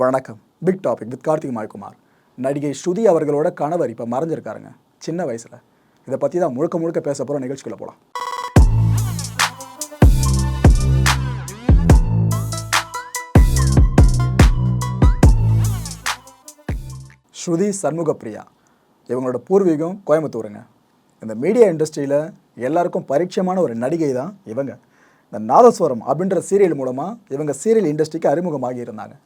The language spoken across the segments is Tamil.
வணக்கம். Big topic with Karthik Maikumar. நடிகை ஸ்ருதி அவர்களோட கணவர் இப்போ மறைஞ்சிருக்காருங்க. சின்ன வயசில். இதை பற்றி தான் முழுக்க முழுக்க பேச போகிற நிகழ்ச்சிக்குள்ளே போகலாம் ஸ்ருதி சண்முகப்பிரியா. இவங்களோட பூர்வீகம் கோயம்புத்தூருங்க. இந்த மீடியா இண்டஸ்ட்ரியில் எல்லாருக்கும் பரிச்சயமான ஒரு நடிகை தான் இவங்க. இந்த நாதஸ்வரம் அப்படின்ற சீரியல் மூலமாக இவங்க சீரியல் இண்டஸ்ட்ரிக்கு அறிமுகமாகி இருந்தாங்க.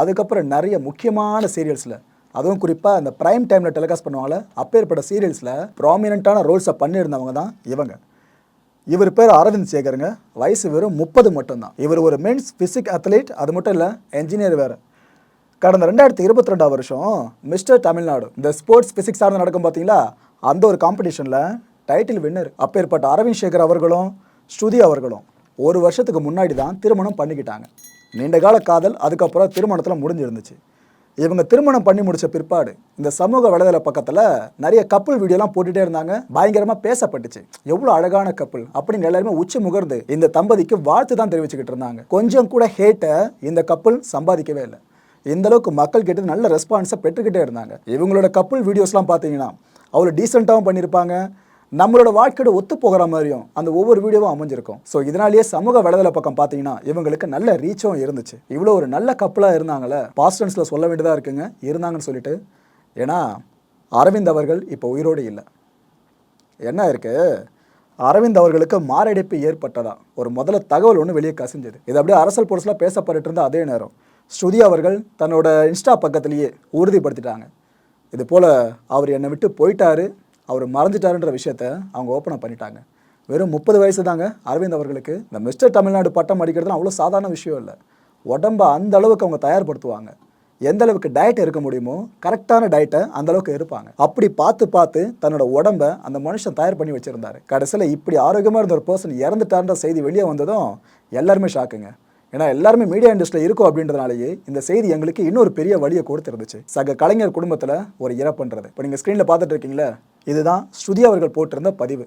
அதுக்கப்புறம் நிறைய முக்கியமான சீரியல்ஸில் அதுவும் குறிப்பாக அந்த ப்ரைம் டைமில் டெலிகாஸ்ட் பண்ணுவாங்கள்ல அப்பேற்பட்ட சீரியல்ஸில் ப்ராமினெண்ட்டான ரோல்ஸை பண்ணியிருந்தவங்க தான் இவங்க. இவர் பேர் அரவிந்த் சேகருங்க. வயசு வெறும் முப்பது மட்டும்தான். இவர் ஒரு மென்ஸ் ஃபிசிக் அத்லீட் அது மட்டும் இல்லை என்ஜினியர் வேறு. கடந்த ரெண்டாயிரத்தி இருபத்தி ரெண்டாம் வருஷம் மிஸ்டர் தமிழ்நாடு இந்த ஸ்போர்ட்ஸ் ஃபிசிக்ஸ் சார்ந்து நடக்கும் பார்த்தீங்களா அந்த ஒரு காம்படிஷனில் டைட்டில் வின்னர் அப்பேற்பட்ட அரவிந்த் சேகர் அவர்களும் ஸ்ருதி அவர்களும் ஒரு வருஷத்துக்கு முன்னாடி தான் திருமணம் பண்ணிக்கிட்டாங்க. நீண்ட கால காதல் அதுக்கப்புறம் திருமணத்தில் முடிஞ்சிருந்துச்சு. இவங்க திருமணம் பண்ணி முடித்த பிற்பாடு இந்த சமூக வலைதள பக்கத்தில் நிறைய கப்பல் வீடியோலாம் போட்டுகிட்டே இருந்தாங்க. பயங்கரமாக பேசப்பட்டுச்சு. எவ்வளோ அழகான கப்பல் அப்படின்னு எல்லாருமே உச்சி முகர்ந்து இந்த தம்பதிக்கு வாழ்த்து தான் தெரிவிச்சுக்கிட்டு இருந்தாங்க. கொஞ்சம் கூட ஹேட்டை இந்த கப்பல் சம்பாதிக்கவே இல்லை. இந்த அளவுக்கு மக்கள் கிட்ட நல்ல ரெஸ்பான்ஸை பெற்றுக்கிட்டே இருந்தாங்க. இவங்களோட கப்பல் வீடியோஸ்லாம் பார்த்தீங்கன்னா அவ்வளோ டீசெண்டாகவும் பண்ணியிருப்பாங்க. நம்மளோட வாழ்க்கையோட ஒத்து போகிற மாதிரியும் அந்த ஒவ்வொரு வீடியோவும் அமைஞ்சிருக்கும். ஸோ இதனாலேயே சமூக வலைதள பக்கம் பார்த்தீங்கன்னா இவங்களுக்கு நல்ல ரீச்சும் இருந்துச்சு. இவ்வளோ ஒரு நல்ல கப்பலாக இருந்தாங்களே பாஸ்டன்ஸில் சொல்ல வேண்டியதாக இருக்குங்க. இருந்தாங்கன்னு சொல்லிட்டு ஏன்னா அரவிந்த் அவர்கள் இப்போ உயிரோடு இல்லை. என்ன இருக்கு? அரவிந்த் அவர்களுக்கு மாரடைப்பு ஏற்பட்டதா? ஒரு முதல்ல தகவல் ஒன்று வெளியே கசிஞ்சது. இது அப்படியே அரசல் பொருசலாக பேசப்பட்டு இருந்த அதே நேரம். ஸ்ருதி அவர்கள் தன்னோட இன்ஸ்டா பக்கத்திலேயே உறுதிப்படுத்திட்டாங்க. இது போல் அவர் என்னை விட்டு போயிட்டாரு. அவர் மறைஞ்சிட்டாருன்ற விஷயத்த அவங்க ஓப்பனாக பண்ணிட்டாங்க. வெறும் முப்பது வயசு தாங்க அரவிந்த் அவர்களுக்கு இந்த மிஸ்டர் தமிழ்நாடு பட்டம் அடிக்கிறதுலாம் அவ்வளோ சாதாரண விஷயம் இல்லை. உடம்ப அந்த அளவுக்கு அவங்க தயார்படுத்துவாங்க. எந்த அளவுக்கு டயட் இருக்க முடியுமோ கரெக்டான டயட்டை அந்த அளவுக்கு இருப்பாங்க அப்படி பார்த்து பார்த்து தன்னோட உடம்ப அந்த மனுஷன் தயார் பண்ணி வச்சிருந்தாரு. கடைசியில் இப்படி ஆரோக்கியமாக இருந்த ஒரு பர்சன் இறந்துட்டார்ன்ற செய்தி வெளியே வந்ததும் எல்லாருமே ஷாக்குங்க ஏன்னா எல்லாருமே மீடியா இண்டஸ்ட்ரியில் இருக்கும் அப்படின்றதுனாலேயே இந்த செய்தி எங்களுக்கு இன்னொரு பெரிய வழியை கொடுத்துருந்துச்சு. சக கலைஞர் குடும்பத்தில் ஒரு இறப்புன்றது. இப்போ நீங்கள் ஸ்க்ரீனில் பார்த்துட்டு இருக்கீங்களே இதுதான் ஸ்ருதி அவர்கள் போட்டிருந்த பதிவு.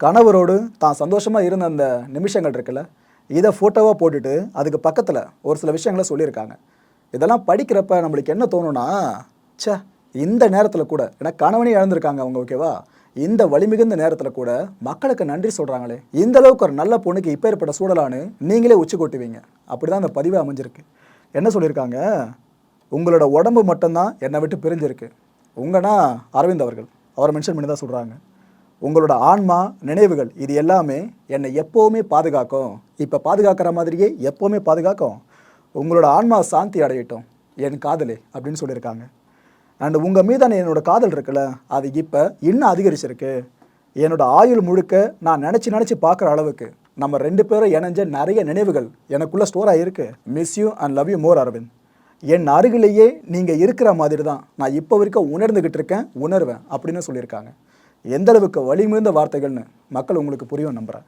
கணவரோடு தான் சந்தோஷமாக இருந்த அந்த நிமிஷங்கள் இருக்குல்ல இதை ஃபோட்டோவாக போட்டுட்டு அதுக்கு பக்கத்தில் ஒரு சில விஷயங்களை சொல்லியிருக்காங்க. இதெல்லாம் படிக்கிறப்ப நம்மளுக்கு என்ன தோணும்னா ச்சே இந்த நேரத்தில் கூட ஏன்னா கணவனே இழந்திருக்காங்க அவங்க ஓகேவா இந்த வலிமிகுந்த நேரத்தில் கூட மக்களுக்கு நன்றி சொல்கிறாங்களே இந்த அளவுக்கு ஒரு நல்ல பொண்ணுக்கு இப்போ ஏற்பட்ட சூழலான்னு நீங்களே உச்சி கொட்டுவீங்க. அப்படி தான் அந்த பதிவு அமைஞ்சிருக்கு. என்ன சொல்லியிருக்காங்க? உங்களோட உடம்பு மட்டும்தான் என்னை விட்டு பிரிஞ்சிருக்கு. உங்கன்னா அரவிந்த் அவர்கள் அவரை மென்ஷன் பண்ணி தான் சொல்கிறாங்க உங்களோட ஆன்மா நினைவுகள் இது எல்லாமே என்னை எப்போவுமே பாதுகாக்கும். இப்போ பாதுகாக்கிற மாதிரியே எப்போவுமே பாதுகாக்கும். உங்களோட ஆன்மா சாந்தி அடையட்டும். என் காதலே அப்படின்னு சொல்லியிருக்காங்க. அண்ட் உங்கள் மீதான என்னோடய காதல் இருக்குல்ல அது இப்போ இன்னும் அதிகரிச்சிருக்கு. என்னோட ஆயுள் முழுக்க நான் நினச்சி நினச்சி பார்க்குற அளவுக்கு நம்ம ரெண்டு பேரும் இணைஞ்ச நிறைய நினைவுகள் எனக்குள்ளே ஸ்டோர் ஆகியிருக்கு miss you and love you more Aravind என் அருகிலேயே நீங்கள் இருக்கிற மாதிரி தான் நான் இப்போ வரைக்கும் உணர்ந்துக்கிட்டு இருக்கேன் உணர்வேன் அப்படின்னு சொல்லியிருக்காங்க. எந்த அளவுக்கு வலிமிகுந்த வார்த்தைகள்னு மக்கள் உங்களுக்கு புரியும் நம்புகிறேன்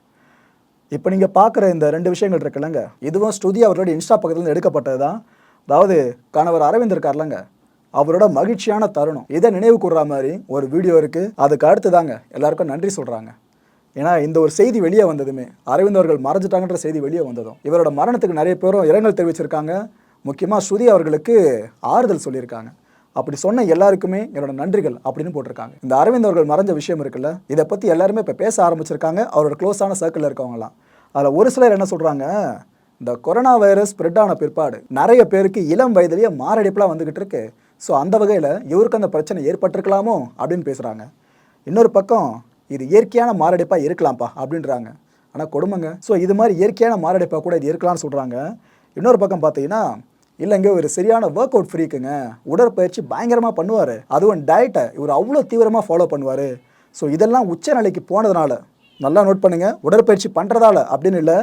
இப்போ நீங்கள் பார்க்குற இந்த ரெண்டு விஷயங்கள் இருக்குல்லங்க இதுவும் ஸ்ருதி அவரோட இன்ஸ்டா பக்கத்துலேருந்து எடுக்கப்பட்டது தான் அதாவது கணவர் அரவிந்த் இருக்கார்லங்க அவரோட மகிழ்ச்சியான தருணம். இதை நினைவு கூறுற மாதிரி ஒரு வீடியோ இருக்குது அதுக்கு அடுத்து தாங்க எல்லாருக்கும் நன்றி சொல்கிறாங்க ஏன்னா இந்த ஒரு செய்தி வெளியே வந்ததுமே அரவிந்த் அவர்கள் மறைஞ்சிட்டாங்கன்ற செய்தி வெளியே வந்ததும் இவரோட மரணத்துக்கு நிறைய பேரும் இரங்கல் தெரிவிச்சிருக்காங்க. முக்கியமாக ஸ்ருதி அவர்களுக்கு ஆறுதல் சொல்லியிருக்காங்க. அப்படி சொன்ன எல்லாருக்குமே என்னோட நன்றிகள் அப்படின்னு போட்டிருக்காங்க. இந்த அரவிந்த் அவர்கள் மறைஞ்ச விஷயம் இருக்குல்ல இதை பற்றி எல்லாருமே இப்போ பேச ஆரம்பிச்சிருக்காங்க. அவரோட க்ளோஸான சர்க்கிளில் இருக்கவங்களாம் அதில் ஒரு சிலர் என்ன சொல்கிறாங்க இந்த கொரோனா வைரஸ் ஸ்ப்ரெட் ஆன பிற்பாடு நிறைய பேருக்கு இளம் வயதிலேயே மாரடைப்புலாம் வந்துக்கிட்டு இருக்கு. ஸோ அந்த வகையில் இவருக்கு அந்த பிரச்சனை ஏற்பட்டிருக்கலாமோ அப்படின்னு பேசுகிறாங்க இன்னொரு பக்கம் இது இயற்கையான மாரடைப்பாக இருக்கலாம்ப்பா அப்படின்றாங்க. ஆனால் கொடுமைங்க. ஸோ இது மாதிரி இயற்கையான மாரடைப்பாக கூட இது இருக்கலாம்னு சொல்கிறாங்க இன்னொரு பக்கம் பார்த்தீங்கன்னா இல்லைங்க ஒரு சரியான ஒர்க் அவுட் ஃப்ரீக்குங்க உடற்பயிற்சி பயங்கரமாக பண்ணுவார். அதுவும் டயட்டை இவர் அவ்வளோ தீவிரமாக ஃபாலோ பண்ணுவார். ஸோ இதெல்லாம் உச்ச நிலைக்கு போனதுனால நல்லா நோட் பண்ணுங்கள் உடற்பயிற்சி பண்ணுறதால அப்படின்னு இல்லை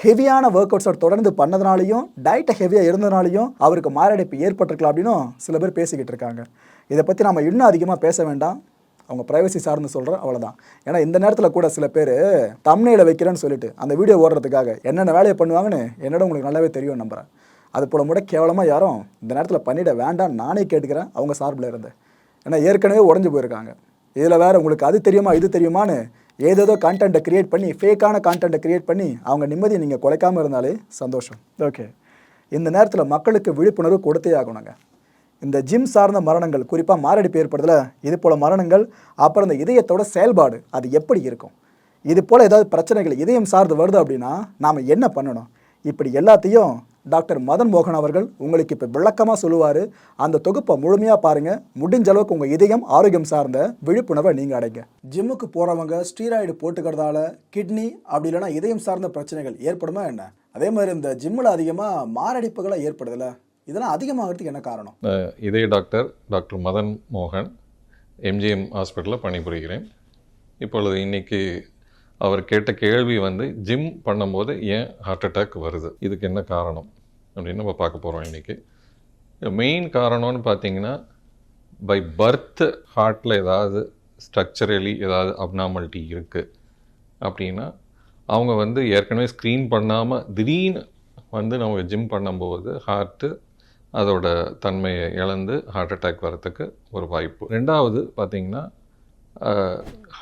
ஹெவியான ஒர்க் அவுட்ஸோட தொடர்ந்து பண்ணதுனாலையும் டயட்டை ஹெவியாக இருந்ததுனாலையும் அவருக்கு மாரடைப்பு ஏற்பட்டிருக்கலாம் அப்படின்னும் சில பேர் பேசிக்கிட்டு இருக்காங்க. இதை பற்றி நம்ம இன்னும் அதிகமாக பேச வேண்டாம். அவங்க ப்ரைவசி சார்ந்து சொல்கிறேன் அவ்வளோதான் ஏன்னா இந்த நேரத்தில் கூட சில பேர் தம்னையில் வைக்கிறேன்னு சொல்லிட்டு அந்த வீடியோ ஓடுறதுக்காக என்னென்ன வேலையை பண்ணுவாங்கன்னு என்னோட உங்களுக்கு நல்லாவே தெரியும் நம்புகிறேன் அது போல கூட கேவலமாக யாரும் இந்த நேரத்தில் பண்ணிட வேண்டாம் நானே கேட்டுக்கிறேன் அவங்க சார்பில் இருந்து. ஏன்னா ஏற்கனவே உடஞ்சு போயிருக்காங்க. இதில் வேறு உங்களுக்கு அது தெரியுமா இது தெரியுமான்னு ஏதேதோ கான்டென்ட்டை கிரியேட் பண்ணி ஃபேக்கான கான்டென்ட்டை கிரியேட் பண்ணி அவங்க நிம்மதியை நீங்கள் குலைக்காமல் இருந்தாலே சந்தோஷம். ஓகே இந்த நேரத்தில் மக்களுக்கு விழிப்புணர்வு கொடுத்தே ஆகணுங்க. இந்த ஜிம் சார்ந்த மரணங்கள் குறிப்பாக மாரடைப்பு ஏற்படுறதுல இது போல் மரணங்கள் அப்புறம் இந்த இதயத்தோட செயல்பாடு அது எப்படி இருக்கும்? இது போல் ஏதாவது பிரச்சனைகள் இதயம் சார்ந்து வருது அப்படின்னா நாம் என்ன பண்ணணும்? இப்படி எல்லாத்தையும் டாக்டர் மதன் மோகன் அவர்கள் உங்களுக்கு இப்போ விளக்கமாக சொல்லுவார். அந்த தொகுப்பை முழுமையாக பாருங்கள் முடிஞ்ச அளவுக்கு உங்கள் இதயம் ஆரோக்கியம் சார்ந்த விழிப்புணர்வை நீங்கள் அடைங்க. ஜிம்முக்கு போகிறவங்க ஸ்டீராய்டு போட்டுக்கிறதால கிட்னி அப்படி இல்லைன்னா இதயம் சார்ந்த பிரச்சனைகள் ஏற்படுமா என்ன? அதே மாதிரி இந்த ஜிம்மில் அதிகமாக மாரடைப்புகளை ஏற்படுதுல்ல இதெல்லாம் அதிகமாகிறதுக்கு என்ன காரணம்? நான் இதய டாக்டர் டாக்டர் மதன் மோகன் எம்ஜிஎம் ஹாஸ்பிட்டலில் பணிபுரிகிறேன். இப்பொழுது இன்னைக்கு அவர் கேட்ட கேள்வி வந்து ஜிம் பண்ணும்போது ஏன் ஹார்ட் அட்டாக் வருது? இதுக்கு என்ன காரணம்? அப்படின்னு நம்ம பார்க்க போகிறோம் இன்றைக்கி மெயின் காரணம்னு பார்த்தீங்கன்னா பை பர்த் ஹார்ட்டில் ஏதாவது ஸ்ட்ரக்சரலி ஏதாவது அப்நார்மாலிட்டி இருக்குது அப்படின்னா அவங்க வந்து ஏற்கனவே ஸ்க்ரீன் பண்ணாமல் திடீர்னு வந்து நம்ம ஜிம் பண்ணும்போது ஹார்ட்டு அதோட தன்மையை இழந்து ஹார்ட் அட்டாக் வரத்துக்கு ஒரு வாய்ப்பு. ரெண்டாவது பார்த்தீங்கன்னா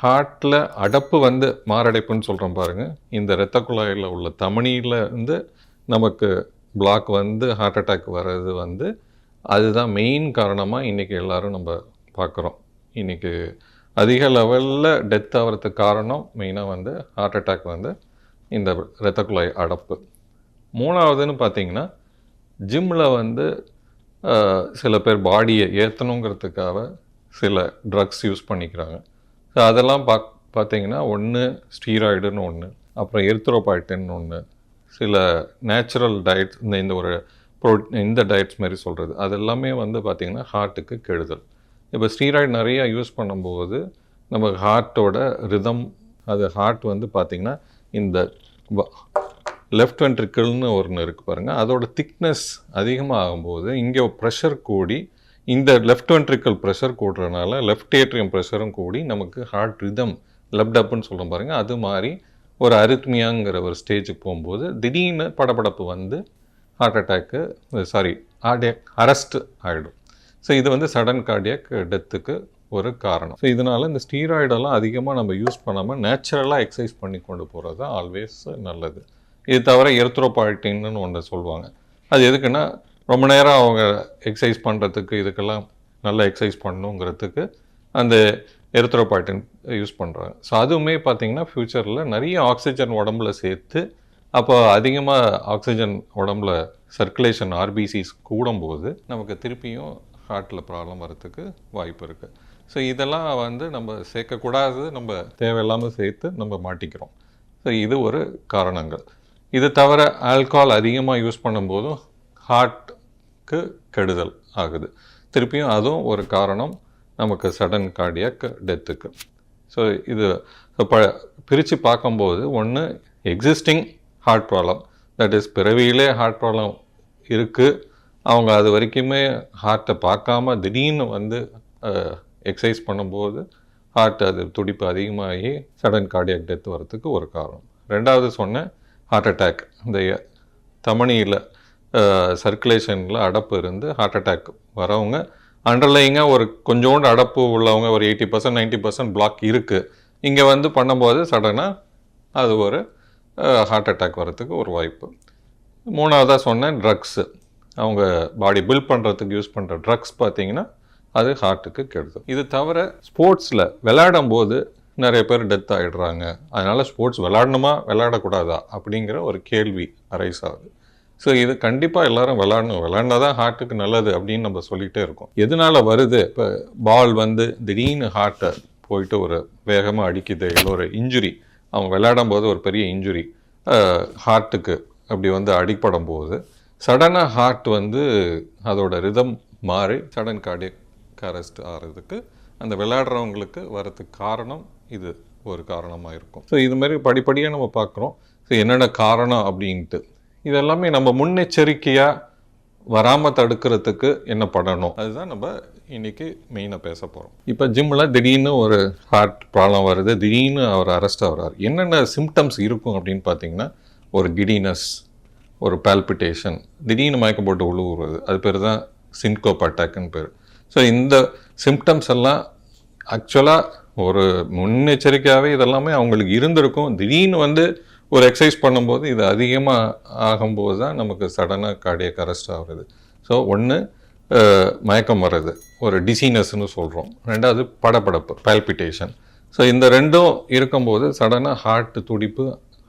ஹார்ட்டில் அடப்பு வந்து மாரடைப்புன்னு சொல்கிறோம் பாருங்கள் இந்த இரத்த குழாயில் உள்ள தமணியில் இருந்து நமக்கு பிளாக் வந்து ஹார்ட் அட்டாக் வர்றது வந்து அதுதான் மெயின் காரணமாக இன்றைக்கி எல்லாரும் நம்ம பார்க்குறோம் இன்றைக்கி அதிக லெவலில் டெத் ஆகிறதுக்கு காரணம் மெயினாக வந்து ஹார்ட் அட்டாக் வந்து இந்த இரத்த குழாய் அடப்பு. மூணாவதுன்னு பார்த்தீங்கன்னா ஜிம்மில் வந்து சில பேர் பாடியை ஏற்றணுங்கிறதுக்காக சில ட்ரக்ஸ் யூஸ் பண்ணிக்கிறாங்க. ஸோ அதெல்லாம் பாக் பார்த்தீங்கன்னா ஒன்று ஸ்டீராய்டுன்னு ஒன்று அப்புறம் எர்த்ரோபாய்டின்னு ஒன்று சில நேச்சுரல் டயட்ஸ் இந்த இந்த ஒரு ப்ரோ இந்த டயட்ஸ் மாதிரி சொல்கிறது அது எல்லாமே வந்து பார்த்திங்கன்னா ஹார்ட்டுக்கு கெடுதல். இப்போ ஸ்டீராய்டு நிறையா யூஸ் பண்ணும்போது நம்ம ஹார்ட்டோட ரிதம் அது ஹார்ட் வந்து பார்த்திங்கன்னா இந்த லெஃப்ட் வென்ட்ரிக்கிள்னு ஒன்று இருக்குது பாருங்கள் அதோட திக்னஸ் அதிகமாக ஆகும்போது இங்கே ப்ரெஷர் கூடி இந்த லெஃப்ட் வென்ட்ரிக்கல் ப்ரெஷர் கூடுறதுனால லெஃப்ட் ஏட்ரியம் ப்ரெஷரும் கூடி நமக்கு ஹார்ட் ரிதம் லெஃப்ட் அப்னு சொல்கிறோம் பாருங்கள் அது மாதிரி ஒரு அருத்மியாங்கிற ஒரு ஸ்டேஜுக்கு போகும்போது திடீர்னு படபடப்பு வந்து heart attack sorry cardiac arrest ஆகிடும் ஸோ இது வந்து சடன் கார்டியக் டெத்துக்கு ஒரு காரணம். ஸோ இதனால் இந்த ஸ்டீராய்டெல்லாம் அதிகமாக நம்ம யூஸ் பண்ணாமல் நேச்சுரலாக எக்ஸசைஸ் பண்ணி கொண்டு போகிறது தான் ஆல்வேஸ் நல்லது. இது தவிர எர்த்ரோபாய்டின்னு ஒன்று சொல்லுவாங்க. அது எதுக்குன்னா ரொம்ப நேரம் அவங்க எக்ஸசைஸ் பண்ணுறதுக்கு இதுக்கெல்லாம் நல்லா எக்ஸசைஸ் பண்ணணுங்கிறதுக்கு அந்த எர்த்ரோபாய்டின் யூஸ் பண்ணுறாங்க ஸோ அதுவுமே பார்த்தீங்கன்னா ஃப்யூச்சரில் நிறைய ஆக்சிஜன் உடம்புல சேர்த்து அப்போ அதிகமாக ஆக்சிஜன் உடம்புல சர்க்குலேஷன் ஆர்பிசிஸ் கூடும்போது நமக்கு திருப்பியும் ஹார்ட்டில் ப்ராப்ளம் வரத்துக்கு வாய்ப்பு இருக்குது ஸோ இதெல்லாம் வந்து நம்ம சேர்க்கக்கூடாது நம்ம தேவையில்லாமல் சேர்த்து நம்ம மாட்டிக்கிறோம். ஸோ இது ஒரு காரணங்கள். இது தவிர ஆல்கஹால் அதிகமாக யூஸ் பண்ணும்போதும் ஹார்ட் நமக்கு கெடுதல் ஆகுது. திருப்பியும் அதுவும் ஒரு காரணம் நமக்கு சடன் கார்டியாக் டெத்துக்கு ஸோ இது ப பிரித்து பார்க்கும்போது ஒன்று existing heart problem that is பிறவியிலே ஹார்ட் ப்ராப்ளம் இருக்குது அவங்க அது வரைக்குமே ஹார்ட்டை பார்க்காம திடீர்னு வந்து எக்ஸசைஸ் பண்ணும்போது ஹார்ட் அது துடிப்பு அதிகமாகி சடன் கார்டியாக் டெத் வரத்துக்கு ஒரு காரணம். ரெண்டாவது சொன்னேன் ஹார்ட் அட்டாக் இந்த தமனியில் சர்க்குலேஷனில் அடப்பு இருந்து ஹார்ட் அட்டாக் வரவங்க அண்டர்லைங்காக ஒரு கொஞ்சோண்டு அடப்பு உள்ளவங்க ஒரு eighty percent ninety percent block இருக்குது இங்கே வந்து பண்ணும்போது சடனாக அது ஒரு ஹார்ட் அட்டாக் வரத்துக்கு ஒரு வாய்ப்பு. மூணாவதாக சொன்னேன் ட்ரக்ஸு அவங்க பாடி பில்ட் பண்ணுறதுக்கு யூஸ் பண்ணுற ட்ரக்ஸ் பார்த்தீங்கன்னா அது ஹார்ட்டுக்கு கெடுதல் இது தவிர ஸ்போர்ட்ஸில் விளையாடும் போது நிறைய பேர் டெத் ஆகிடுறாங்க அதனால் ஸ்போர்ட்ஸ் விளையாடணுமா விளையாடக்கூடாதா அப்படிங்கிற ஒரு கேள்வி அரைஸ் ஆகுது. ஸோ இது கண்டிப்பாக எல்லாரும் விளாடணும். விளாண்டா தான் ஹார்ட்டுக்கு நல்லது அப்படின்னு நம்ம சொல்லிகிட்டே இருக்கோம். எதனால் வருது? இப்போ பால் வந்து திடீர்னு ஹார்ட்டை போயிட்டு ஒரு வேகமாக அடிக்குது இல்லை ஒரு இன்ஜுரி அவங்க விளையாடும் போது ஒரு பெரிய இன்ஜுரி ஹார்ட்டுக்கு அப்படி வந்து அடிப்படும் போது சடனாக ஹார்ட் வந்து அதோட ரிதம் மாறி சடன் கார்டியக் அரெஸ்ட் ஆகிறதுக்கு அந்த விளையாடுறவங்களுக்கு வரதுக்கு காரணம் இது ஒரு காரணமாக இருக்கும். ஸோ இது மாதிரி படிப்படியாக நம்ம பார்க்குறோம். ஸோ என்னென்ன காரணம் அப்படின்ட்டு இதெல்லாமே நம்ம முன்னெச்சரிக்கையாக வராமல் தடுக்கிறதுக்கு என்ன பண்ணணும்? அதுதான் நம்ம இன்னைக்கு மெயினாக பேச போகிறோம் இப்போ ஜிம்மில் திடீர்னு ஒரு ஹார்ட் ப்ராப்ளம் வருது. திடீர்னு அவர் அரெஸ்ட் ஆகிறார். என்னென்ன சிம்டம்ஸ் இருக்கும் அப்படின்னு பார்த்தீங்கன்னா ஒரு கிடினஸ் ஒரு பால்பிட்டேஷன் திடீர்னு மயக்கம் போட்டு உழுவுறது அது பேர் தான் சின்கோப் அட்டாக்னு பேர். ஸோ இந்த சிம்டம்ஸ் எல்லாம் ஆக்சுவலாக ஒரு முன்னெச்சரிக்கையாகவே இதெல்லாமே அவங்களுக்கு இருந்திருக்கும். திடீர்னு வந்து ஒரு எக்ஸசைஸ் பண்ணும்போது இது அதிகமாக ஆகும்போது தான் நமக்கு சடனாக கார்டியக் அரெஸ்ட் ஆகுறது. ஸோ ஒன்று மயக்கம் வர்றது. ஒரு டிசீனஸ்னு சொல்கிறோம் ரெண்டாவது படபடப்பு பால்பிட்டேஷன் ஸோ இந்த ரெண்டும் இருக்கும்போது சடனாக ஹார்ட் துடிப்பு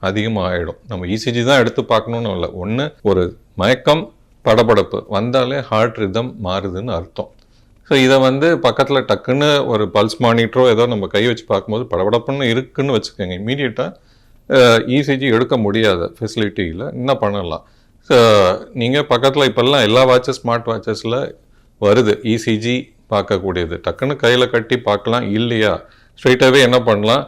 அதிகமாக ஆகிடும் நம்ம இசிஜி தான் எடுத்து பார்க்கணுன்னு இல்லை. ஒன்று ஒரு மயக்கம் படபடப்பு வந்தாலே ஹார்ட் ரிதம் மாறுதுன்னு அர்த்தம். ஸோ இதை வந்து பக்கத்தில் டக்குன்னு ஒரு பல்ஸ் மானிட்டரோ ஏதோ நம்ம கை வச்சு பார்க்கும்போது படபடப்புன்னு இருக்குன்னு வச்சுக்கோங்க. இமீடியட்டாக இசிஜி எடுக்க முடியாத ஃபெசிலிட்டியில் என்ன பண்ணலாம்? ஸோ நீங்கள் பக்கத்தில் இப்போல்லாம் எல்லா வாட்சஸ் ஸ்மார்ட் வாட்சஸில் வருது. இசிஜி பார்க்கக்கூடியது. டக்குன்னு கையில் கட்டி பார்க்கலாம் இல்லையா? ஸ்ட்ரைட்டாகவே என்ன பண்ணலாம்?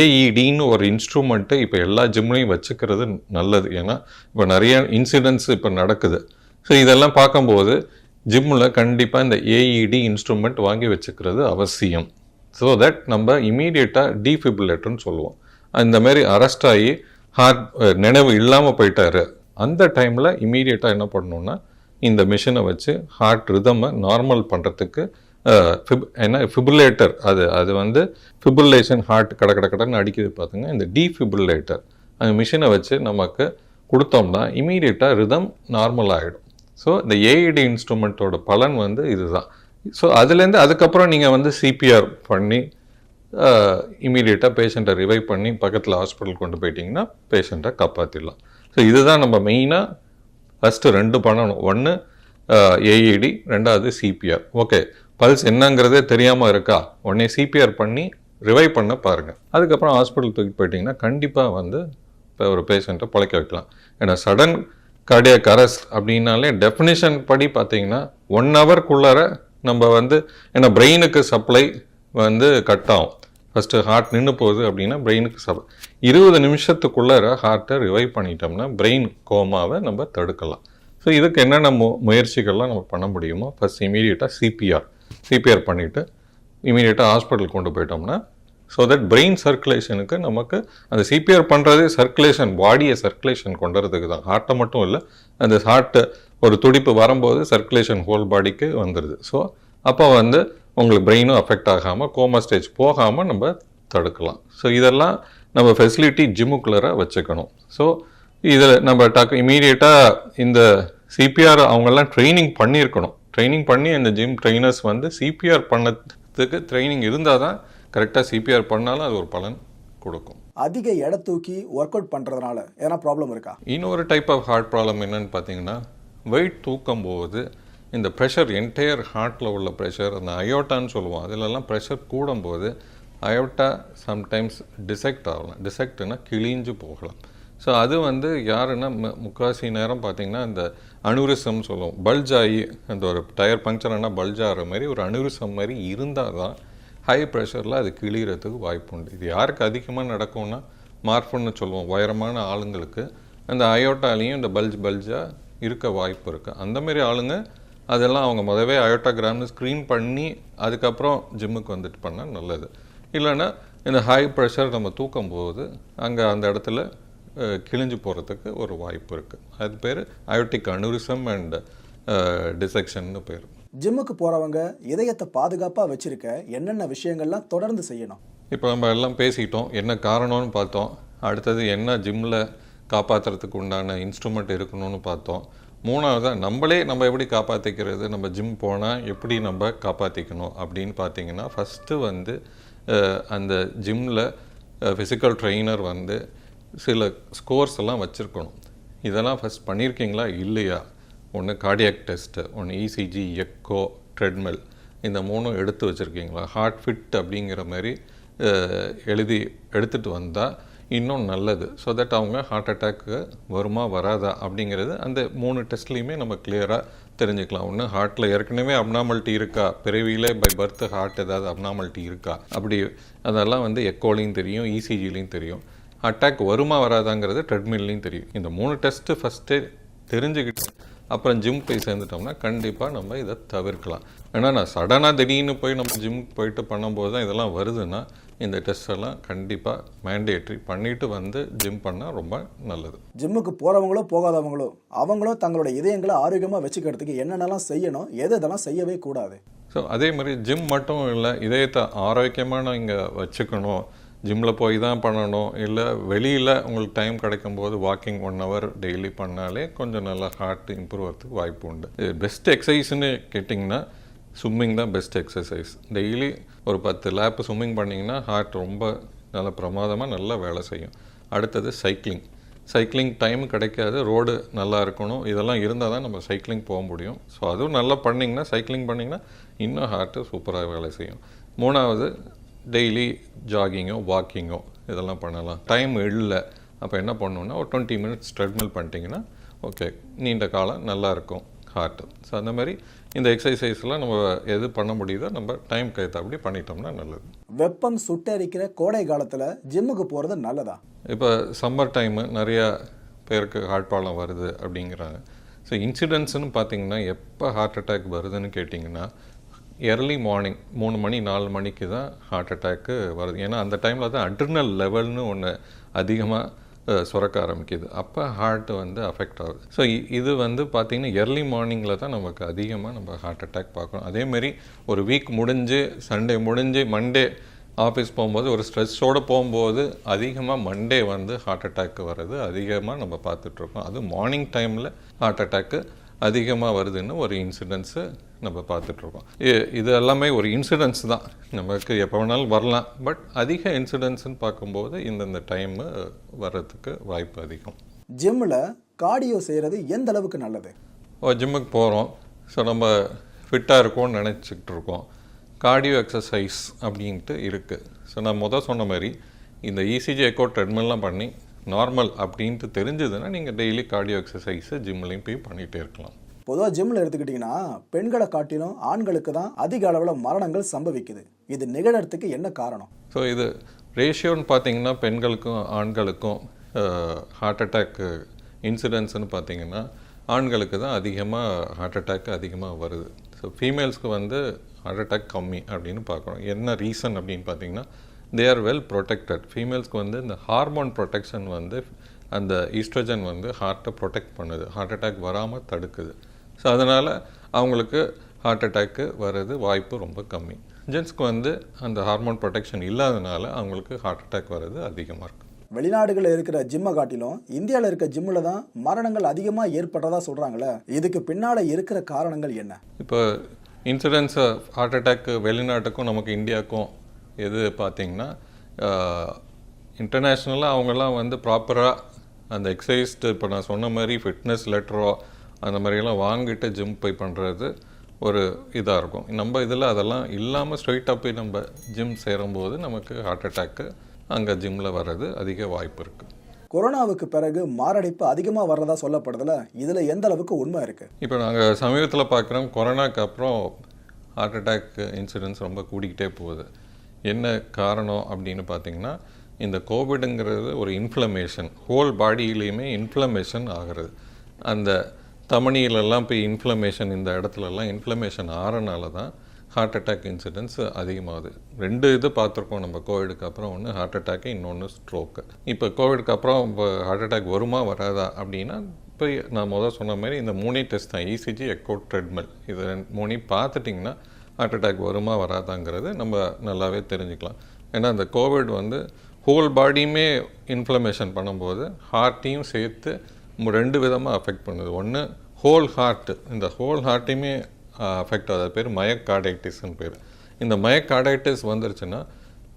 ஏஇடின்னு ஒரு இன்ஸ்ட்ருமெண்ட்டு இப்போ எல்லா ஜிம்லையும் வச்சுக்கிறது நல்லது. ஏன்னா இப்போ நிறைய இன்சிடென்ட்ஸ் இப்போ நடக்குது. ஸோ இதெல்லாம் பார்க்கும்போது ஜிம்மில் கண்டிப்பாக இந்த ஏஇடி இன்ஸ்ட்ருமெண்ட் வாங்கி வச்சுக்கிறது அவசியம். ஸோ தட் நம்ம இமீடியட்டாக டீஃபிபிலேட்டர்னு சொல்லுவோம். அந்த மாதிரி அரெஸ்ட் ஆகி ஹார்ட் நினைவு இல்லாமல் போயிட்டாரு. அந்த டைமில் இமீடியட்டாக என்ன பண்ணணுன்னா இந்த மிஷினை வச்சு ஹார்ட் ரிதமை நார்மல் பண்ணுறதுக்கு ஃபிப் என்ன ஃபிபுலேட்டர் அது அது வந்து ஃபிபுலேஷன் ஹார்ட் கட கட கடன்னு அடிக்குது பார்த்துங்க இந்த டீஃபிபுலேட்டர் அந்த மிஷினை வச்சு நமக்கு கொடுத்தோம்னா இமீடியட்டாக ரிதம் நார்மல் ஆகிடும் ஸோ இந்த ஏஐடி இன்ஸ்ட்ருமெண்ட்டோட பலன் வந்து இதுதான். ஸோ அதுலேருந்து அதுக்கப்புறம் நீங்கள் வந்து சிபிஆர் பண்ணி இமீடியட்டாக பேஷண்ட்டை ரிவைவ் பண்ணி பக்கத்தில் ஹாஸ்பிட்டல் கொண்டு போயிட்டீங்கன்னா பேஷண்ட்டை காப்பாற்றிடலாம் ஸோ இதுதான் நம்ம மெயினாக ஃபஸ்ட்டு ரெண்டு பண்ணணும். ஒன்று ஏஇடி ரெண்டாவது சிபிஆர் ஓகே பல்ஸ் என்னங்கிறதே தெரியாமல் இருக்கா? உடனே சிபிஆர் பண்ணி ரிவைவ் பண்ண பாருங்கள் அதுக்கப்புறம் ஹாஸ்பிட்டல் தூக்கிட்டு போயிட்டிங்கன்னா கண்டிப்பாக வந்து இப்போ ஒரு பேஷண்ட்டை பிழைக்க வைக்கலாம். ஏன்னா சடன் கார்டியாக் அரஸ்ட் அப்படின்னாலே டெஃபினேஷன் படி பார்த்தீங்கன்னா ஒன் ஹவர்க்குள்ளார நம்ம வந்து ஏன்னா பிரெயினுக்கு சப்ளை வந்து கட் ஆகும். ஃபஸ்ட்டு ஹார்ட் நின்று போகுது அப்படின்னா பிரெயினுக்கு சப்ளை இருபது நிமிஷத்துக்குள்ளார ஹார்ட்டை ரிவைவ் பண்ணிட்டோம்னா பிரெயின் கோமாவை நம்ம தடுக்கலாம். ஸோ இதுக்கு என்னென்ன மு முயற்சிகள்லாம் நம்ம பண்ண முடியுமோ ஃபஸ்ட் இமீடியட்டாக சிபிஆர் சிபிஆர் பண்ணிவிட்டு இமீடியட்டாக ஹாஸ்பிட்டல் கொண்டு போயிட்டோம்னா ஸோ தட் பிரெயின் சர்க்குலேஷனுக்கு நமக்கு அந்த சிபிஆர் பண்ணுறதே சர்க்குலேஷன் பாடியை சர்க்குலேஷன் கொண்டு வரதுக்கு தான். ஹார்ட்டை மட்டும் இல்லை அந்த ஹார்ட்டு ஒரு துடிப்பு வரும்போது சர்க்குலேஷன் ஹோல் பாடிக்கு வந்துடுது ஸோ அப்போ வந்து உங்களுக்கு பிரெயினும் அஃபெக்ட் ஆகாமல் கோமா ஸ்டேஜ் போகாமல் நம்ம தடுக்கலாம். ஸோ இதெல்லாம் நம்ம ஃபெசிலிட்டி ஜிம்முக்குள்ளராக வச்சுக்கணும். ஸோ இதில் நம்ம டக்கு இமீடியட்டாக இந்த சிபிஆர் அவங்கெல்லாம் ட்ரைனிங் பண்ணியிருக்கணும். ட்ரைனிங் பண்ணி அந்த ஜிம் ட்ரைனர்ஸ் வந்து சிபிஆர் பண்ணதுக்கு ட்ரைனிங் இருந்தால் தான் கரெக்டாக சிபிஆர் பண்ணாலும் அது ஒரு பலன் கொடுக்கும். அதிக எடை தூக்கி ஒர்க் அவுட் பண்ணுறதுனால எதனா ப்ராப்ளம் இருக்கா? இன்னொரு டைப் ஆஃப் ஹார்ட் ப்ராப்ளம் என்னன்னு பார்த்தீங்கன்னா வெயிட் தூக்கும் போது இந்த ப்ரெஷர் என்டையர் ஹார்ட்டில் உள்ள ப்ரெஷர் அந்த அயோட்டான்னு சொல்லுவோம் அதிலெல்லாம் ப்ரெஷர் கூடும்போது அயோட்டா சம்டைம்ஸ் டிசெக்ட் ஆகலாம். டிசெக்ட்னா கிழிஞ்சு போகலாம். ஸோ அது வந்து யாருன்னா மு- முக்காவாசி நேரம் பார்த்தீங்கன்னா இந்த அனுரிசம் சொல்லுவோம். பல்ஜ் ஆகி அந்த ஒரு டயர் பங்க்சர் ஆனால் பல்ஜ் ஆகிற மாதிரி ஒரு அனுரிசம் மாதிரி இருந்தால் தான் ஹை ப்ரெஷரில் அது கிழிகிறதுக்கு வாய்ப்பு உண்டு. இது யாருக்கு அதிகமாக நடக்கும்னா மார்ஃபுன்னு சொல்லுவோம் உயரமான ஆளுங்களுக்கு. அந்த அயோட்டாலையும் இந்த பல்ஜ் பல்ஜாக இருக்க வாய்ப்பு இருக்குது அந்த மாதிரி ஆளுங்க அதெல்லாம் அவங்க முதவே அயோட்டாகிராம்னு ஸ்க்ரீன் பண்ணி அதுக்கப்புறம் ஜிம்முக்கு வந்துட்டு பண்ணால் நல்லது. இல்லைன்னா இந்த ஹை ப்ரெஷர் நம்ம தூக்கும் போது அங்கே அந்த இடத்துல கிழிஞ்சு போகிறதுக்கு ஒரு வாய்ப்பு இருக்குது அது பேர் அயோட்டிக் அனுரிசம் அண்ட் டிசெக்ஷன்னு பேர். ஜிம்முக்கு போகிறவங்க இதயத்தை பாதுகாப்பாக வச்சிருக்க என்னென்ன விஷயங்கள்லாம் தொடர்ந்து செய்யணும்? இப்போ நம்ம எல்லாம் பேசிட்டோம். என்ன காரணம்னு பார்த்தோம். அடுத்தது என்ன ஜிம்மில் காப்பாற்றுறதுக்கு உண்டான இன்ஸ்ட்ருமெண்ட் இருக்கணும்னு பார்த்தோம். மூணாவதாக நம்மளே நம்ம எப்படி காப்பாற்றிக்கிறது நம்ம ஜிம் போனால் எப்படி நம்ம காப்பாற்றிக்கணும் அப்படின்னு பார்த்தீங்கன்னா ஃபஸ்ட்டு வந்து அந்த ஜிம்மில் ஃபிசிக்கல் ட்ரெயினர் வந்து சில ஸ்கோர்ஸ் எல்லாம் வச்சுருக்கணும். இதெல்லாம் ஃபஸ்ட் பண்ணியிருக்கீங்களா இல்லையா? ஒன்று கார்டியாக் டெஸ்ட்டு ஒன்று இசிஜி எக்கோ ட்ரெட்மில் இந்த மூணும் எடுத்து வச்சுருக்கீங்களா? ஹார்ட் ஃபிட் அப்படிங்கிற மாதிரி எழுதி எடுத்துகிட்டு வந்தால் இன்னும் நல்லது. ஸோ தட் அவங்க ஹார்ட் அட்டாக்கு வருமா வராதா அப்படிங்கிறது அந்த மூணு டெஸ்ட்லேயுமே நம்ம கிளியராக தெரிஞ்சுக்கலாம். ஒன்று ஹார்ட்டில் ஏற்கனவே அப்னாமல்ட்டி இருக்கா? பிறவியிலே பை பர்த் ஹார்ட் ஏதாவது அப்னாமல்ட்டி இருக்கா? அப்படி அதெல்லாம் வந்து எக்கோலையும் தெரியும் இசிஜிலையும் தெரியும். அட்டாக் வருமா வராதாங்கிறது ட்ரெட்மில்லையும் தெரியும். இந்த மூணு டெஸ்ட்டு ஃபஸ்ட்டே தெரிஞ்சுக்கிட்டு அப்புறம் ஜிம் போய் சேர்ந்துட்டோம்னா கண்டிப்பாக நம்ம இதை தவிர்க்கலாம். ஏன்னா நான் சடனாக திடீர்னு போய் நம்ம ஜிம் போயிட்டு பண்ணும்போது தான் இதெல்லாம் வருதுன்னா இந்த டெஸ்ட் எல்லாம் கண்டிப்பாக மேண்டேட்ரி பண்ணிட்டு வந்து ஜிம் பண்ணால் ரொம்ப நல்லது. ஜிம்முக்கு போகிறவங்களோ போகாதவங்களோ அவங்களும் தங்களோட இதயங்களை ஆரோக்கியமாக வச்சுக்கிறதுக்கு என்னென்னலாம் செய்யணும் எது இதெல்லாம் செய்யவே கூடாது. ஸோ அதே மாதிரி ஜிம் மட்டும் இல்லை இதயத்தை ஆரோக்கியமாக இங்கே வச்சுக்கணும். ஜிம்மில் போய் தான் பண்ணணும். இல்லை வெளியில் உங்களுக்கு டைம் கிடைக்கும்போது வாக்கிங் ஒன் ஹவர் டெய்லி பண்ணாலே கொஞ்சம் நல்லா ஹார்ட் இம்ப்ரூவ் ஆகிறதுக்கு வாய்ப்பு உண்டு. பெஸ்ட் எக்ஸசைஸ்னு கேட்டிங்கன்னா ஸ்விம்மிங் தான் பெஸ்ட் எக்ஸசைஸ் டெய்லி ஒரு பத்து லேப் ஸ்விம்மிங் பண்ணிங்கன்னா ஹார்ட் ரொம்ப நல்ல பிரமாதமாக நல்லா வேலை செய்யும். அடுத்தது சைக்கிளிங் சைக்கிளிங் டைம் கிடைக்காது ரோடு நல்லா இருக்கணும். இதெல்லாம் இருந்தால் தான் நம்ம சைக்கிளிங் போக முடியும். ஸோ அதுவும் நல்லா பண்ணிங்கன்னா சைக்கிளிங் பண்ணிங்கன்னா இன்னும் ஹார்ட்டு சூப்பராக வேலை செய்யும். மூணாவது டெய்லி ஜாகிங்கோ வாக்கிங்கோ இதெல்லாம் பண்ணலாம். டைம் இல்லை. அப்போ என்ன பண்ணணுன்னா ஒரு டுவெண்ட்டி மினிட்ஸ் ட்ரெட்மில் பண்ணிட்டீங்கன்னா ஓகே நீண்ட காலம் நல்லா இருக்கும் ஹார்ட்டு ஸோ அந்த மாதிரி இந்த எக்ஸசைஸ்லாம் நம்ம எது பண்ண முடியுதோ நம்ம டைம் அப்படி பண்ணிட்டோம்னா நல்லது. வெப்பம் சுட்டரிக்கிற கோடை காலத்தில் ஜிம்முக்கு போகிறது நல்லதா? இப்போ சம்மர் டைமு நிறையா பேருக்கு ஹார்ட் ப்ராப்ளம் வருது அப்படிங்கிறாங்க. ஸோ இன்சிடென்ட்ஸ்னு பார்த்தீங்கன்னா எப்போ ஹார்ட் அட்டாக் வருதுன்னு கேட்டிங்கன்னா எர்லி மார்னிங் மூணு மணி நாலு மணிக்கு தான் ஹார்ட் அட்டாக்கு வருது. ஏன்னா அந்த டைமில் தான் அட்ரினல் லெவல்னு ஒன்று அதிகமாக சுரக்க ஆரம்பிக்குது. அப்போ ஹார்ட் வந்து அஃபெக்ட் ஆகுது. ஸோ இது வந்து பார்த்திங்கன்னா எர்லி மார்னிங்கில் தான் நமக்கு அதிகமாக நம்ம ஹார்ட் அட்டாக் பார்க்கணும். அதேமாரி ஒரு வீக் முடிஞ்சு சண்டே முடிஞ்சு மண்டே ஆஃபீஸ் போகும்போது ஒரு ஸ்ட்ரெஸ்ஸோடு போகும்போது அதிகமாக மண்டே வந்து ஹார்ட் அட்டாக் வர்றது அதிகமாக நம்ம பார்த்துட்ருக்கோம் அது மார்னிங் டைமில் ஹார்ட் அட்டாக்கு அதிகமாக வருதுன்னு ஒரு இன்சிடென்ஸு நம்ம பார்த்துட்ருக்கோம். இது எல்லாமே ஒரு இன்சிடென்ட்ஸ் தான். நமக்கு எப்போ வேணாலும் வரலாம். பட் அதிக இன்சிடென்ட்ஸ்னு பார்க்கும்போது இந்தந்த டைமு வர்றதுக்கு வாய்ப்பு அதிகம். ஜிம்மில் கார்டியோ செய்கிறது எந்த அளவுக்கு நல்லது? ஓ ஜிம்முக்கு போகிறோம் ஸோ நம்ம ஃபிட்டாக இருக்கோம்னு நினச்சிக்கிட்டு இருக்கோம் கார்டியோ எக்ஸசைஸ் அப்படின்ட்டு இருக்குது ஸோ நான் முதல் சொன்ன மாதிரி இந்த இசிஜி எக்கோ ட்ரெட்மில்லாம் பண்ணி நார்மல் அப்படின்ட்டு தெரிஞ்சதுன்னா நீங்கள் டெய்லி கார்டியோ எக்ஸசைஸை ஜிம்லேயும் போய் பண்ணிகிட்டே இருக்கலாம். பொதுவாக ஜிம்மில் எடுத்துக்கிட்டிங்கன்னா பெண்களை காட்டிலும் ஆண்களுக்கு தான் அதிக அளவில் மரணங்கள் சம்பவிக்குது. இது நிகழறதுக்கு என்ன காரணம்? ஸோ இது ரேஷியோன்னு பார்த்தீங்கன்னா பெண்களுக்கும் ஆண்களுக்கும் ஹார்ட் அட்டாக்கு இன்சிடென்ட்ஸ்னு பார்த்தீங்கன்னா ஆண்களுக்கு தான் அதிகமாக ஹார்ட் அட்டாக் அதிகமாக வருது. ஸோ ஃபீமேல்ஸ்க்கு வந்து ஹார்ட் அட்டாக் கம்மி அப்படின்னு பார்க்குறோம் என்ன ரீசன் அப்படின்னு பார்த்தீங்கன்னா தே ஆர் வெல் ப்ரொடெக்டட் ஃபீமேல்ஸ்க்கு வந்து இந்த ஹார்மோன் ப்ரொடெக்ஷன் வந்து அந்த ஈஸ்ட்ரஜன் வந்து ஹார்ட்டை ப்ரொடெக்ட் பண்ணுது. ஹார்ட் அட்டாக் வராமல் தடுக்குது. ஸோ அதனால் அவங்களுக்கு ஹார்ட் அட்டாக்கு வர்றது வாய்ப்பு ரொம்ப கம்மி. ஜென்ஸ்க்கு வந்து அந்த ஹார்மோன் ப்ரொடெக்ஷன் இல்லாதனால அவங்களுக்கு ஹார்ட் அட்டாக் வர்றது அதிகமாக இருக்குது வெளிநாடுகளில் இருக்கிற ஜிம்மை காட்டிலும் இந்தியாவில் இருக்க ஜிம்மில் தான் மரணங்கள் அதிகமாக ஏற்படுறதா சொல்கிறாங்களே இதுக்கு பின்னால் இருக்கிற காரணங்கள் என்ன? இப்போ இன்சூரன்ஸ் ஹார்ட் அட்டாக்கு வெளிநாட்டுக்கும் நமக்கு இந்தியாவுக்கும் எது பார்த்தீங்கன்னா இன்டர்நேஷ்னலாக அவங்கெல்லாம் வந்து ப்ராப்பராக அந்த எக்ஸசைஸ்டு இப்போ நான் சொன்ன மாதிரி ஃபிட்னஸ் லெட்டரோ அந்த மாதிரியெல்லாம் வாங்கிட்டு ஜிம் போய் பண்ணுறது ஒரு இதாக இருக்கும். நம்ம இதில் அதெல்லாம் இல்லாமல் ஸ்ட்ரைட்டாக போய் நம்ம ஜிம் சேரும்போது நமக்கு ஹார்ட் அட்டாக்கு அங்கே ஜிம்மில் வர்றது அதிக வாய்ப்பு இருக்குது கொரோனாவுக்கு பிறகு மாரடைப்பு அதிகமாக வர்றதா சொல்லப்படுதுல இதில் எந்த அளவுக்கு உண்மை இருக்குது இப்போ நாங்கள் சமீபத்தில் பார்க்குறோம் கொரோனாக்கு அப்புறம் ஹார்ட் அட்டாக் இன்சிடென்ட்ஸ் ரொம்ப கூடிக்கிட்டே போகுது. என்ன காரணம் அப்படின்னு பார்த்தீங்கன்னா இந்த கோவிடுங்கிறது ஒரு இன்ஃப்ளமேஷன் ஹோல் பாடியிலையுமே இன்ஃப்ளமேஷன் ஆகிறது. அந்த தமணியிலெல்லாம் போய் இன்ஃப்ளமேஷன் இந்த இடத்துலலாம் இன்ஃப்ளமேஷன் ஆறனால தான் ஹார்ட் அட்டாக் இன்சிடென்ட்ஸ் அதிகமாகுது. ரெண்டு இது பார்த்துருக்கோம் நம்ம கோவிடுக்கு அப்புறம் ஒன்று ஹார்ட் அட்டாக்கு இன்னொன்று ஸ்ட்ரோக்கு இப்போ கோவிடுக்கு அப்புறம் இப்போ ஹார்ட் அட்டாக் வருமா வராதா அப்படின்னா இப்போ நான் முதல் சொன்ன மாதிரி இந்த மூணே டெஸ்ட் தான். இசிஜி எக்கோ ட்ரெட்மில் இது ரெண்டு மூணையும் பார்த்துட்டிங்கன்னா ஹார்ட் அட்டாக் வருமா வராதாங்கிறது நம்ம நல்லாவே தெரிஞ்சுக்கலாம். ஏன்னா அந்த கோவிட் வந்து ஹோல் பாடியுமே இன்ஃப்ளமேஷன் பண்ணும்போது ஹார்ட்டையும் சேர்த்து ரெண்டு விதமாக அஃபெக்ட் பண்ணுது. ஒன்று ஹோல் ஹார்ட் இந்த ஹோல் ஹார்ட்டையுமே அஃபெக்ட் ஆகுது அது பேர் மயக்கார்டைட்டிஸ்னு பேர். இந்த மயக்கார்டைட்டிஸ் வந்துருச்சுன்னா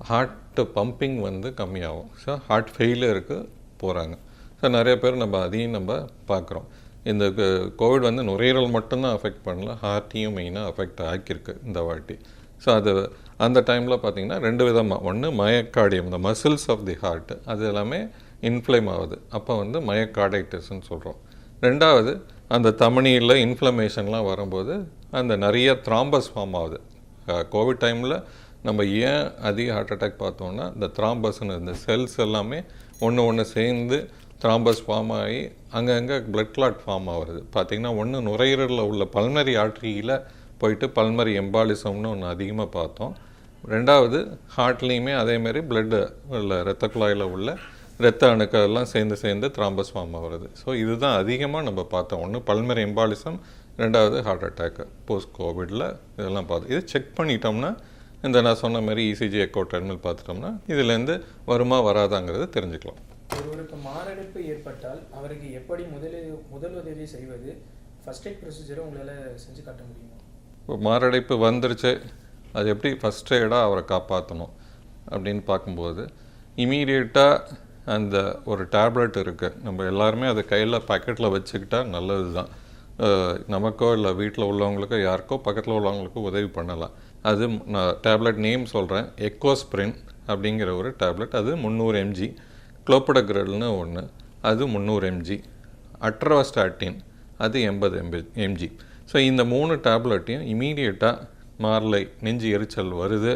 ஹார்ட்டு பம்பிங் வந்து கம்மியாகும். ஸோ ஹார்ட் ஃபெயிலியருக்கு போகிறாங்க ஸோ நிறைய பேர் நம்ம அதையும் நம்ம பார்க்குறோம். இந்த கோவிட் வந்து நுரையீரல் மட்டும்தான் அஃபெக்ட் பண்ணல ஹார்ட்டையும் மெயினாக அஃபெக்ட் ஆக்கியிருக்கு இந்த வாட்டி. ஸோ அது அந்த டைமில் பார்த்தீங்கன்னா ரெண்டு விதமாக ஒன்று மயக்காடியம் இந்த மசில்ஸ் ஆஃப் தி ஹார்ட் அது எல்லாமே இன்ஃப்ளேம் ஆகுது. அப்போ வந்து மயக்கார்டைட்டிஸ்ன்னு சொல்கிறோம் ரெண்டாவது அந்த தமணியில் இன்ஃப்ளமேஷன்லாம் வரும்போது அந்த நிறைய த்ராம்பஸ் ஃபார்ம் ஆகுது. கோவிட் டைமில் நம்ம ஏன் அதிக ஹார்ட் அட்டாக் பார்த்தோம்னா இந்த த்ராம்பஸ்னு இந்த செல்ஸ் எல்லாமே ஒன்று ஒன்று சேர்ந்து த்ராம்பஸ் ஃபார்ம் ஆகி அங்கங்கே பிளட் கிளாட் ஃபார்ம் ஆகுறது. பார்த்தீங்கன்னா ஒன்று நுரையீரலில் உள்ள பல்மரி ஆர்ட்ரியில் போயிட்டு பல்மரி எம்பாலிசம்னு ஒன்று அதிகமாக பார்த்தோம். ரெண்டாவது ஹார்ட்லேயுமே அதேமாரி பிளட்டு உள்ள இரத்த குழாயில் உள்ள இரத்த அணுக்கள் எல்லாம் சேர்ந்து சேர்ந்து த்ராம்பஸ் ஃபார்ம் ஆகுறது. ஸோ இதுதான் அதிகமாக நம்ம பார்த்தோம். ஒன்று பல்மரி எம்பாலிசம் ரெண்டாவது ஹார்ட் அட்டாக்கு போஸ்ட் கோவிடில் இதெல்லாம் பார்த்தோம். இது செக் பண்ணிட்டோம்னா இந்த நான் சொன்ன மாதிரி இசிஜி எக்கோ டெர்மினல் பார்த்துட்டோம்னா இதுலேருந்து வருமா வராதாங்கிறது தெரிஞ்சுக்கலாம். ஒருவருக்கு மாரடைப்பு ஏற்பட்டால் அவருக்கு எப்படி முதலில் முதலுதவி செய்வது? ஃபர்ஸ்ட் எய்ட் ப்ரொசீஜரை உங்களால் செஞ்சு காட்ட முடியுமா? இப்போ மாரடைப்பு வந்துருச்சு. அது எப்படி ஃபஸ்ட் எய்டாக அவரை காப்பாற்றணும் அப்படின்னு பார்க்கும்போது இமீடியட்டாக அந்த ஒரு டேப்லெட் இருக்குது நம்ம எல்லாருமே அதை கையில் பாக்கெட்டில் வச்சுக்கிட்டா நல்லது தான் நமக்கோ இல்லை வீட்டில் உள்ளவங்களுக்கோ யாருக்கோ பக்கத்தில் உள்ளவங்களுக்கோ உதவி பண்ணலாம். அது நான் டேப்லெட் நேம் சொல்கிறேன் எக்கோஸ்பிரின் அப்படிங்கிற ஒரு டேப்லெட் அது முந்நூறு எம்ஜி குளோபடக்ரல்னு ஒன்று அது முந்நூறு எம்ஜி அட்ரவஸ்டாட்டின் அது எண்பது எம்பி எம்ஜி ஸோ இந்த மூணு டேப்லெட்டையும் இமீடியட்டாக மார்லை நெஞ்சு எரிச்சல் வருது.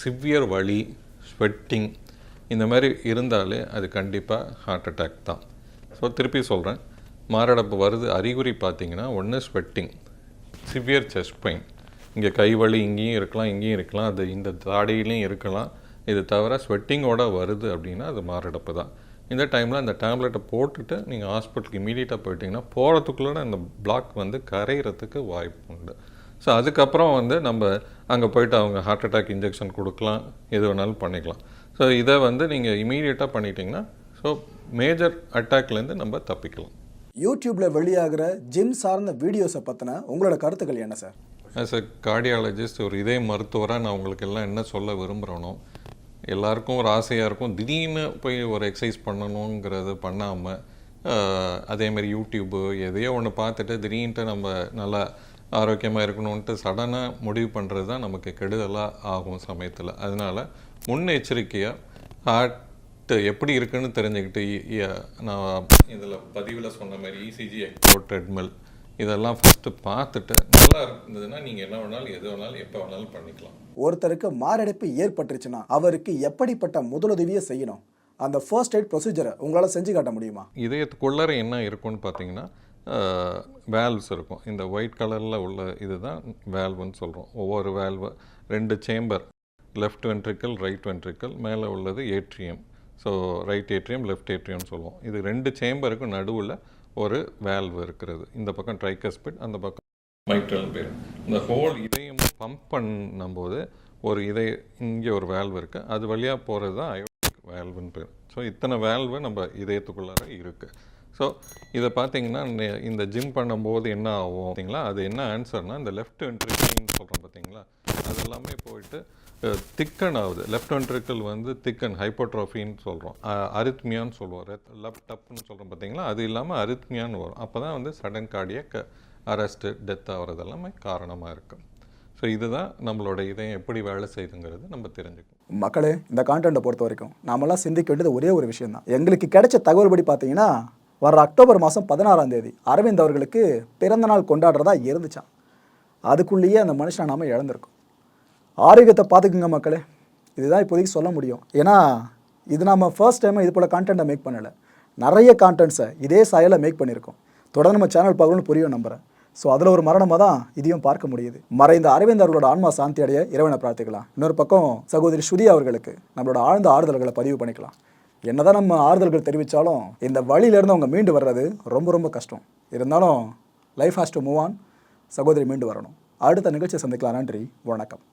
சிவியர் வலி ஸ்வெட்டிங் இந்த மாதிரி இருந்தாலே அது கண்டிப்பாக ஹார்ட் அட்டாக் தான். ஸோ திருப்பி சொல்கிறேன் மாரடைப்பு வருது. அறிகுறி பார்த்தீங்கன்னா ஒன்று ஸ்வெட்டிங் சிவியர் செஸ்ட் பெயின் இங்கே கை வலி இங்கேயும் இருக்கலாம் இங்கேயும் இருக்கலாம். அது இந்த தாடியிலையும் இருக்கலாம். இது தவிர ஸ்வெட்டிங்கோட வருது அப்படின்னா அது மாரடைப்பு தான். இந்த டைமில் அந்த டேப்லெட்டை போட்டுட்டு நீங்கள் ஹாஸ்பிட்டலுக்கு இமீடியட்டாக போயிட்டிங்கன்னா போகிறதுக்குள்ளே அந்த பிளாக் வந்து கரையிறதுக்கு வாய்ப்பு உண்டு. ஸோ அதுக்கப்புறம் வந்து நம்ம அங்கே போயிட்டு அவங்க ஹார்ட் அட்டாக் இன்ஜெக்ஷன் கொடுக்கலாம். எது வேணாலும் பண்ணிக்கலாம். ஸோ இதை வந்து நீங்கள் இமீடியட்டாக பண்ணிட்டீங்கன்னா ஸோ மேஜர் அட்டாக்லேருந்து நம்ம தப்பிக்கலாம். யூடியூப்ல வெளியாகிற ஜிம் சார்ந்த வீடியோஸை பற்றின உங்களோட கருத்துக்கள் என்ன சார் ஆஸ் அ கார்டியாலஜிஸ்ட் ஒரு இதய மருத்துவராக நான் உங்களுக்கு எல்லாம் என்ன சொல்ல விரும்புகிறேனோ எல்லாருக்கும் ஒரு ஆசையாக இருக்கும் திடீர்னு போய் ஒரு எக்ஸசைஸ் பண்ணணுங்கிறது பண்ணாமல் அதேமாதிரி யூடியூப்பு எதையோ ஒன்று பார்த்துட்டு திடீர்னுட்டு நம்ம நல்லா ஆரோக்கியமாக இருக்கணும்ன்ட்டு சடனாக முடிவு பண்ணுறது தான் நமக்கு கெடுதலாக ஆகும் சமயத்தில். அதனால் முன்னெச்சரிக்கையாக ஹார்ட் எப்படி இருக்குன்னு தெரிஞ்சுக்கிட்டு நான் இதில் பதிவில் சொன்ன மாதிரி இசிஜி எக்டோ ட்ரெட்மில் இதெல்லாம் ஃபஸ்ட்டு பார்த்துட்டு நல்லா இருந்ததுன்னா நீங்கள் என்ன வேணாலும் எது வேணாலும் எப்போ வேணாலும் பண்ணிக்கலாம். ஒருத்தருக்கு மாரடைப்பு ஏற்பட்டுருச்சுன்னா அவருக்கு எப்படிப்பட்ட முதலுதவியை செய்யணும்? அந்த ஃபர்ஸ்ட் எய்ட் ப்ரொசீஜரை உங்களால் செஞ்சு காட்ட முடியுமா? இதயத்துக்குள்ளர என்ன இருக்கும்னு பார்த்தீங்கன்னா வேல்வ்ஸ் இருக்கும். இந்த ஒயிட் கலரில் உள்ள இதுதான் வேல்வுன்னு சொல்கிறோம் ஒவ்வொரு வேல்வு ரெண்டு chamber left ventricle right ventricle மேலே உள்ளது atrium so right atrium left ஏட்ரியம்னு சொல்லுவோம். இது ரெண்டு சேம்பருக்கும் நடுவில் ஒரு வேல்வ் இருக்கிறது. இந்த பக்கம் ட்ரைகஸ்பிட் அந்த பக்கம் மைட்ரல் பேர் இந்த ஹோல் இதயம் பம்ப் பண்ணும்போது ஒரு இதய இங்கே ஒரு வேல்வ் இருக்குது அது வழியாக போகிறது தான் அயோடிக் வேல்வுன்னு பேர். ஸோ இத்தனை வேல்வு நம்ம இதயத்துக்குள்ளார இருக்குது ஸோ இதை பார்த்தீங்கன்னா இந்த ஜிம் பண்ணும்போது என்ன ஆகும் பார்த்தீங்களா? அது என்ன ஆன்சர்னால் இந்த லெஃப்ட் வென்ட்ரிக்கல்னு சொல்கிறோம் பார்த்தீங்களா? அது எல்லாமே போயிட்டு திக்கன் ஆகுது லெஃப்ட் வென்ட்ரிக்கல் வந்து திக்கன் ஹைப்போட்ரோஃபின்னு சொல்கிறோம் அரித்மியான்னு சொல்லுவோம் லெஃப்ட் டப்புன்னு சொல்கிறோம் பார்த்தீங்களா அது இல்லாமல் அரித்மியான்னு வரும். அப்போ தான் வந்து சடன் கார்டியக் அரெஸ்ட்டு டெத் ஆகிறது எல்லாமே காரணமாக இருக்கும் ஸோ இதுதான் நம்மளோட இதயம் எப்படி வேலை செய்யுதுங்கிறது நம்ம தெரிஞ்சுக்கணும். மக்களே இந்த கான்டென்ட்டை பொறுத்த வரைக்கும் நாமெல்லாம் சிந்திக்க வேண்டியது ஒரே ஒரு விஷயம் தான் எங்களுக்கு கிடைச்ச தகவல் படி பார்த்தீங்கன்னா வர அக்டோபர் மாதம் பதினாறாம் தேதி அரவிந்த் அவர்களுக்கு பிறந்த நாள் கொண்டாடுறதா இருந்துச்சான் அதுக்குள்ளேயே அந்த மனுஷனை நாம இழந்திருக்கோம். ஆரோக்கியத்தை பார்த்துக்குங்க மக்களே. இதுதான் இப்போதைக்கு சொல்ல முடியும். ஏன்னா இது நம்ம ஃபர்ஸ்ட் டைம் இது போல் கான்டென்ட்டை மேக் பண்ணலை. நிறைய கான்டென்ட்ஸை இதே சாயலில் மேக் பண்ணியிருக்கோம் தொடர்ந்து நம்ம சேனல் பார்க்கணும்னு புரியும் நம்புகிறேன் ஸோ அதில் ஒரு மரணமாக தான் இதையும் பார்க்க முடியுது. மறைந்த அரவிந்த் அவர்களோட ஆன்மா சாந்தி அடைய இறைவனை பிரார்த்திக்கலாம். இன்னொரு பக்கம் சகோதரி ஸ்ருதி அவர்களுக்கு நம்மளோட ஆழ்ந்த ஆறுதல்களை பதிவு பண்ணிக்கலாம். என்னதான் நம்ம ஆறுதல்கள் தெரிவித்தாலும் இந்த வழியிலேருந்து அவங்க மீண்டு வர்றது ரொம்ப ரொம்ப கஷ்டம். இருந்தாலும் life has to move on சகோதரி மீண்டு வரணும். அடுத்த நிகழ்ச்சியை சந்திக்கலாம். நன்றி. வணக்கம்.